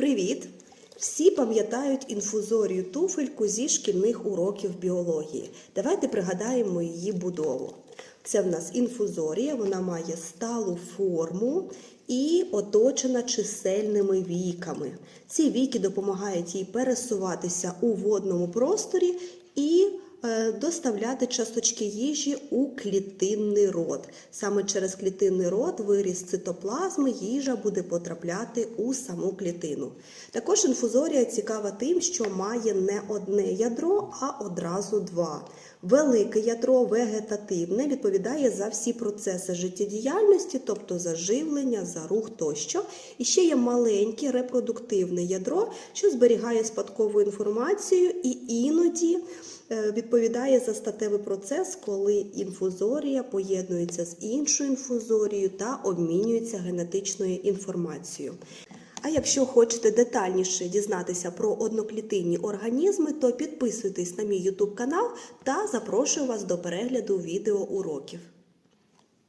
Привіт! Всі пам'ятають інфузорію туфельку зі шкільних уроків біології. Давайте пригадаємо її будову. Це в нас інфузорія, вона має сталу форму і оточена чисельними віками. Ці віки допомагають їй пересуватися у водному просторі і доставляти часточки їжі у клітинний рот. Саме через клітинний рот виріс цитоплазми, їжа буде потрапляти у саму клітину. Також інфузорія цікава тим, що має не одне ядро, а одразу два. Велике ядро вегетативне відповідає за всі процеси життєдіяльності, тобто за живлення, за рух тощо. І ще є маленьке репродуктивне ядро, що зберігає спадкову інформацію і іноді е, відповідає за статевий процес, коли інфузорія поєднується з іншою інфузорією та обмінюється генетичною інформацією. А якщо хочете детальніше дізнатися про одноклітинні організми, то підписуйтесь на мій YouTube канал та запрошую вас до перегляду відеоуроків.